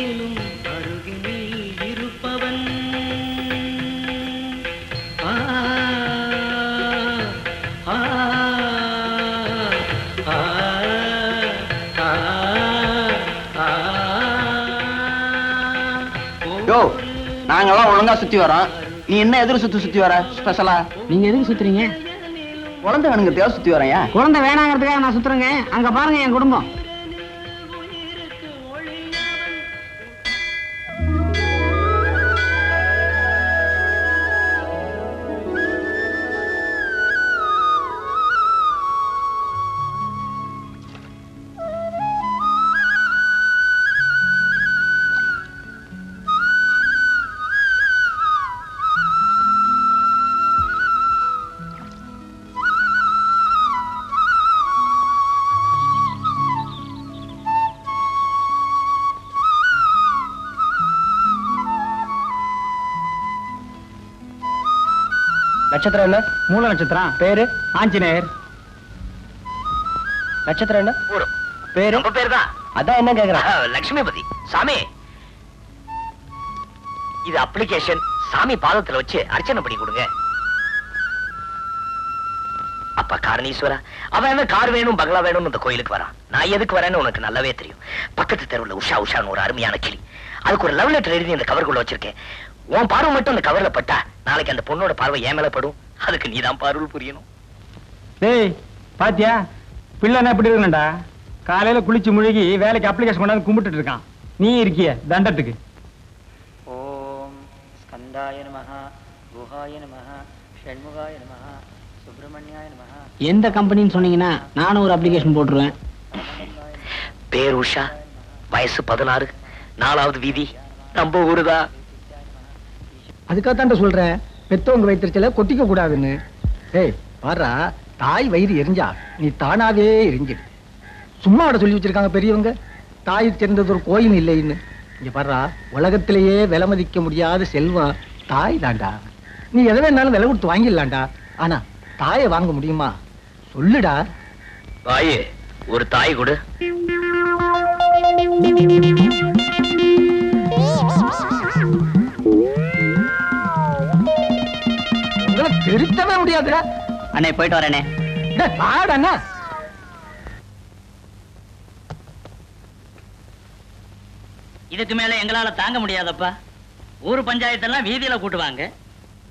அருகினில் இருப்பவன். ஆ, ஆ, ஆ, ஆ, ஆ. யோ நாங்கெல்லாம் ஒழுங்கா சுத்தி வரோம். நீ என்ன எதிர் சுத்தி சுத்தி வர ஸ்பெஷலா நீங்க எதுக்கு சுத்துறீங்க? குழந்தை வேணுங்கிறதுக்காக சுத்தி வரேன் குழந்தை வேணாங்கிறதுக்காக நான் சுத்துறேங்க. அங்க பாருங்க என் குடும்பம். நட்சத்திரம் என்ன? மூல நட்சத்திரம். பேரு? ஆஞ்சநேயர். நட்சத்திரம் என்ன? பேரு? பேர் தான் அதான் என்ன கேக்குறான். லட்சுமிபதி சாமி. இது அப்ளிகேஷன் சாமி பாதத்துல வச்சு அர்ச்சனை பண்ணி கொடுங்க. அப்பா காரணீஸ்வரா அவன் என்ன கார் வேணும் பங்களா வேணும்னு இந்த கோயிலுக்கு வரான். நான் எதுக்கு வரேன்னு உனக்கு நல்லாவே தெரியும். பக்கத்து தெருவுல உஷா உஷான்னு ஒரு அருமையான கிளி. அதுக்கு ஒரு லவ் லெட்டர் எழுதி இந்த கவருக்குள்ள வச்சிருக்கேன். உன் பார்வை மட்டும் அந்த கவர்ல பட்டா நாளைக்கு அந்த பொண்ணோட பார்வை என் மேல படும். அதுக்கு நீதான் பார்வை புரியணும். டேய் பாத்தியா? பிள்ளைனா எப்படி இருக்கணும்டா? காலையில குளிச்சு முழுகி வேலைக்கு அப்ளிகேஷன் கொண்டாந்து கும்பிட்டுட்டு இருக்கான். நீ இருக்கிய தண்டத்துக்கு. ஓம் ஸ்கந்தாய நமः குஹாய நமः ஷண்முகாய நமः சுப்பிரமணியாய நமः எந்த கம்பெனின்னு சொன்னீங்கன்னா நானும் ஒரு அப்ளிகேஷன் போட்டுருவேன். பேர் உஷா வயசு பதினாறு நாலாவது வீதி நம்ம ஊருதா அதுக்காகத்தான் சொல்றேன். பெத்தவங்க வைத்திருச்சல கொட்டிக்க கூடாதுன்னு. ஏய் பாரா தாய் வயிறு எரிஞ்சா நீ தானாவே எரிஞ்சிடு. சும்மா விட சொல்லி வச்சிருக்காங்க பெரியவங்க. தாய் சேர்ந்தது ஒரு கோயில் இல்லைன்னு. இங்க பாரா உலகத்திலேயே விலை மதிக்க முடியாத செல்வம் தாய் தாண்டா நீ எதை வேணாலும் விலை கொடுத்து வாங்கிடலாம்டா. ஆனா தாயை வாங்க முடியுமா? சொல்லுடா. தாயே ஒரு தாய் கொடு. முடியாதுடா அண்ணே போயிட்டு வரேனே. டேய், வாடா இதுக்கு மேல எங்களால தாங்க முடியாதப்பா. ஊர் பஞ்சாயத்தெல்லாம் வீதியில கூட்டுவாங்க.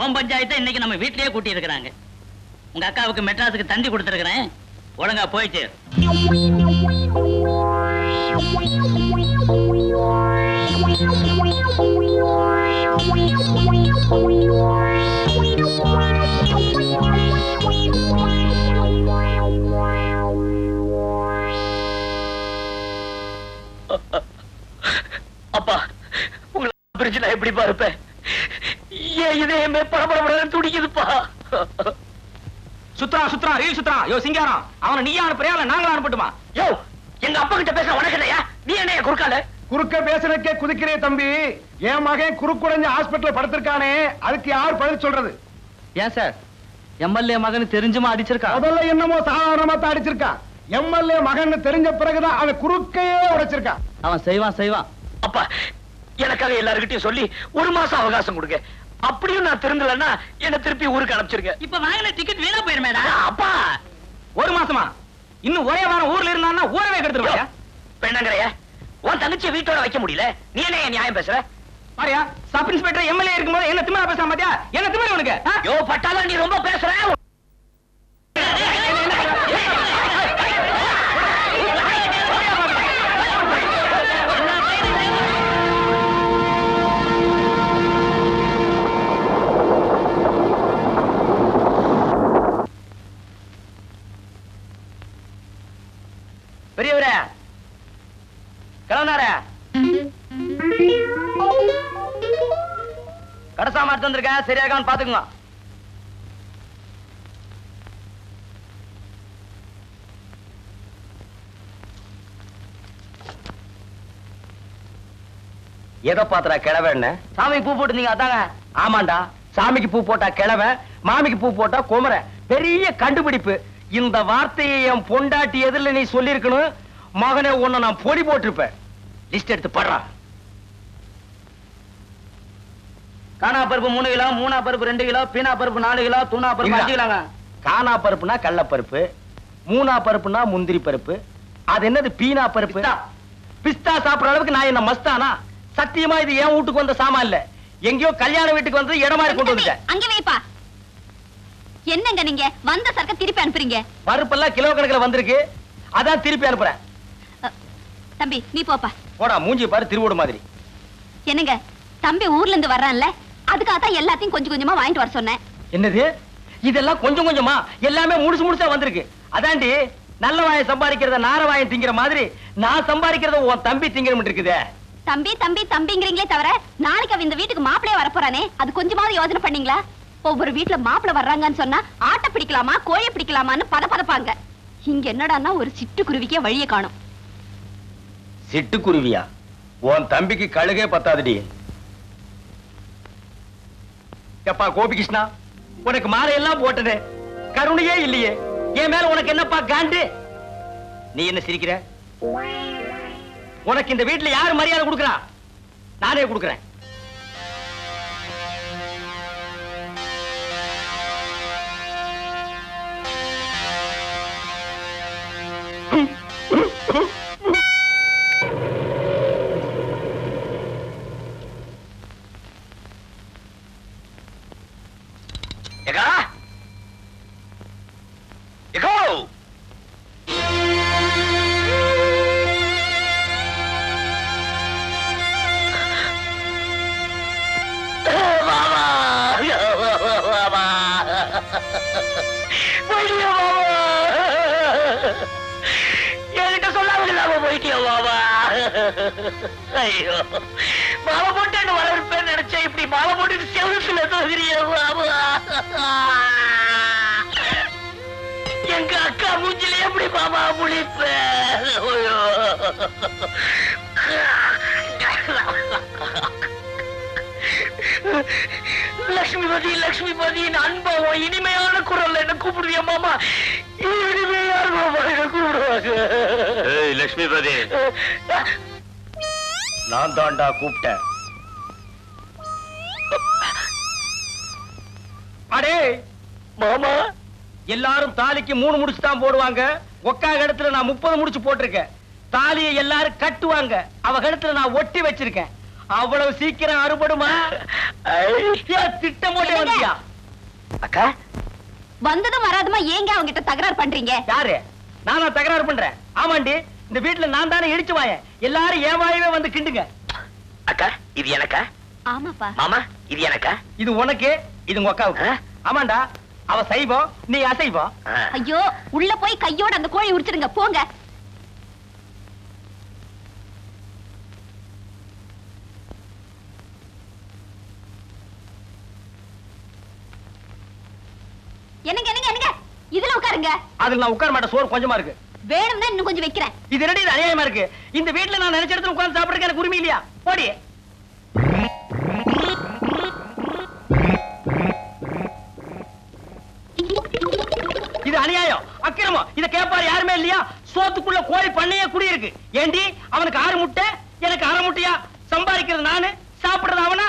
ஓம் பஞ்சாயத்தை இன்னைக்கு நம்ம வீட்லயே கூட்டி இருக்கிறாங்க உங்க அக்காவுக்கு மெட்ராஸுக்கு தந்தி கொடுத்துருக்கிறேன். ஒழுங்கா போயிட்டு அப்பா நான் எப்படிப்பா இருப்பேன்? ஏன் இதயமே படபடபடன்னு துடிக்குதுப்பா. சுத்ரா சுத்ரா ரீல் சுத்ரா. யோ சிங்காரம். அவனை நீயா அனுப்புறியா இல்ல நாங்களா அனுப்பட்டுமா? யோ எங்க அப்பா கிட்ட பேச உனக்கு இல்லையா? நீ என்ன குறுக்கால? குறுக்க பேசுறதுக்கே குதிக்கிறே தம்பி. என் மகன் குறுக்குடைஞ்ச ஹாஸ்பிட்டல் படுத்திருக்கானே. அதுக்கு யார் பதில் சொல்றது? ஏன் சார்? எம்எல்ஏ மகன் தெரிஞ்சுமா அடிச்சிருக்கா? முதல்ல என்னமோ சாதாரணமா தான் அடிச்சிருக்கான் எம்எல்ஏ மகன் தெரிஞ்ச பிறகுதான் அவன் குறுக்கையே உடைச்சிருக்கான் அவன் செய்வான் செய்வான். அப்பா எனக்காக எல்லாருக்கிட்டையும் சொல்லி ஒரு மாசம் அவகாசம் கொடுங்க. அப்படியும் நான் திருந்தலன்னா என்ன திருப்பி ஊருக்கு அனுப்பிச்சிருங்க. இப்ப வாங்கின டிக்கெட் வீணா போயிருமேடா அப்பா! ஒரு மாசமா? இன்னும் ஒரே வாரம் ஊர்ல இருந்தான்னா ஊரவே கெடுத்துருவாயா பெண்ணங்கரைய உன் தங்கச்சியை வீட்டோட வைக்க முடியல. நீ என்ன என் நியாயம் பேசுற? பாரியா சப் இன்ஸ்பெக்டர் எம்எல்ஏ இருக்கும்போது என்ன திமிரா பேசாம பாத்தியா? என்ன திமிர உனக்கு? யோ பட்டாளா நீ ரொம்ப பேசுற. இருக்கேன் சரியா இருக்கான்னு பாத்துக்கோங்க. எதை பாத்துறா கிழவன்னு சாமிக்கு பூ போட்டுருந்தீங்க அதாங்க ஆமாண்டா. சாமிக்கு பூ போட்டா கிழவன் மாமிக்கு பூ போட்டா குமர. பெரிய கண்டுபிடிப்பு. இந்த வார்த்தையை என் பொண்டாட்டி எதிரில் நீ சொல்லியிருக்கணும். மகனே உன்னை நான் பொடி போட்டிருப்பேன். லிஸ்ட் எடுத்து படுறா. காணா பருப்பு மூணு கிலோ மூணா பருப்பு ரெண்டு கிலோ பீனா பருப்பு நாலு கிலோ தூணா பருப்பு அஞ்சு கிலோங்க. காணா பருப்புனா கடலப்பருப்பு மூணா பருப்புனா முந்திரி பருப்பு. அது என்னது பீனா பருப்பு? பிஸ்தா. சாப்பிடுற அளவுக்கு நான் என்ன மஸ்தானா? சத்தியமா இது என் வீட்டுக்கு வந்த சாமான் இல்ல. எங்கேயோ கல்யாண வீட்டுக்கு வந்து இடமா கொண்டு வந்துட்டேன். அங்க வைப்பா என்னங்க நீங்க? வந்த சரக்க திருப்பி அனுப்புறீங்க? பருப்பெல்லாம் கிலோ கணக்குல வந்திருக்கு. அதான் திருப்பி அனுப்புறேன். தம்பி நீ போப்பா. போடா மூஞ்சி பாரு திருவோடு மாதிரி. என்னங்க தம்பி ஊர்ல இருந்து வர்றான்ல? அதுக்காக தான் எல்லாத்தையும் கொஞ்சம் கொஞ்சமா வாங்கிட்டு வர சொன்னேன். என்னது? இதெல்லாம் கொஞ்சம் கொஞ்சமா? எல்லாமே முழுசு முழுசா வந்திருக்கு. அதாண்டி நல்ல வாயை சம்பாதிக்கிறத நார வாயை திங்கிற மாதிரி நான் சம்பாதிக்கிறத உன் தம்பி திங்கிற இருக்குதே. தம்பி தம்பி தம்பிங்கிறீங்களே தவிர நாளைக்கு அவன் இந்த வீட்டுக்கு மாப்பிளைய வரப்போறானே. அது கொஞ்சமாவது யோசனை பண்ணீங்களா? ஒவ்வொரு வீட்டுல மாப்பிளை வர்றாங்கன்னு சொன்னா ஆட்டை பிடிக்கலாமா கோழி பிடிக்கலாமான்னு பத பதப்பாங்க இங்க என்னடான்னா ஒரு சிட்டுக்குருவிக்கே வழியை காணும். சிட்டுக்குருவியா? உன் தம்பிக்கு கழுகே பத்தாதுடி. எப்பா கோபிகிருஷ்ணா? உனக்கு மாலையெல்லாம் போட்டது. கருணையே இல்லையே. என் மேல உனக்கு என்னப்பா காண்டு? நீ என்ன சிரிக்கிற? உனக்கு இந்த வீட்டுல யாரு மரியாதை கொடுக்கறா? நானே கொடுக்கறேன். எகா போயிட்டியா மாமா? ஐயோ. மாலை போட்டு வளர்ப்பேன்னு நினைச்சேன் இப்படி மாலை போட்டுட்டு செவத்துல தோகிறிய மாமா? எங்க அக்கா மூஞ்சில எப்படி மாமா முழிப்ப? ஐயோ. லக்ஷ்மிபதி லக்ஷ்மிபதி அன்பம் இனிமையான குரல் என்ன கூப்பிடுவியா மாமா? லட்சுமிபதி நான் தாண்டா கூப்பிட்டேன். அடே மாமா. எல்லாரும் தாலிக்கு மூணு முடிச்சு தான் போடுவாங்க. ஒக்கா இடத்துல நான் முப்பது முடிச்சு போட்டிருக்கேன். தாலியை எல்லாரும் கட்டுவாங்க. அவ கழுத்துல நான் ஒட்டி வச்சிருக்கேன். அவ்வளவு சீக்கிரம் அறுபடுமா? திட்டம் போட்டே வந்தியா? அக்கா வந்ததும் வராதுமா ஏங்க அவங்க கிட்ட தகராறு பண்றீங்க? யாரு? நானா தகராறு பண்றேன். ஆமாண்டி இந்த வீட்டுல நான் தானே இடிச்சு வாயேன். எல்லாரும் ஏவாயவே வந்து கிண்டுங்க. அக்கா இது எனக்கா? ஆமாப்பா. மாமா இது எனக்கா? இது உனக்கு இது உங்க அக்காவுக்கு? ஆமாண்டா அவ சைவம் நீ அசைவம். ஐயோ உள்ள போய் கையோட அந்த கோழி உரிச்சிடுங்க போங்க என்னங்க என்னங்க என்னங்க உட்காருங்க அதுல நான் உட்கார மாட்டேன். சோறு கொஞ்சமா இருக்கு. வேணும்னா இன்னும் கொஞ்சம் வைக்கிறேன். இது என்னடி இது அநியாயமா இருக்கு? இந்த வீட்டுல நான் நினைச்ச இடத்துல உட்கார்ந்து சாப்பிடுறதுக்கு எனக்கு உரிமை இல்லையா? போடி. இது அநியாயம். அக்கிரமம். இத கேட்பாரு யாருமே இல்லையா? சோத்துக்குள்ள கோழி பண்ணையே குடி இருக்கு ஏண்டி? அவனுக்கு ஆறு முட்டை எனக்கு அரை முட்டையா? சம்பாதிக்கிறது நானு சாப்பிடுறது அவனா?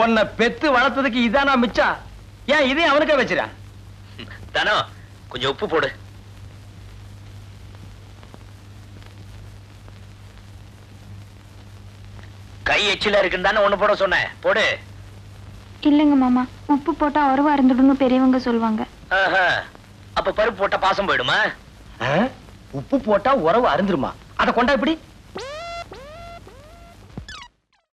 உன்னை பெத்து வளர்த்ததுக்கு இதானா மிச்சம் ஏன் இதே அவனுக்கே வச்சிடா தானோ கொஞ்சம் உப்பு போடு. கை எச்சில இருக்குன்னு தானே ஒண்ணு போட சொன்னேன் போடு. இல்லைங்க மாமா உப்பு போட்டா உறவா இருந்துடுன்னு பெரியவங்க சொல்லுவாங்க. ஆஹா. அப்ப பருப்பு போட்டா பாசம் போயிடுமா? உப்பு போட்டா உறவு அருந்துருமா? அத கொண்டா இப்படி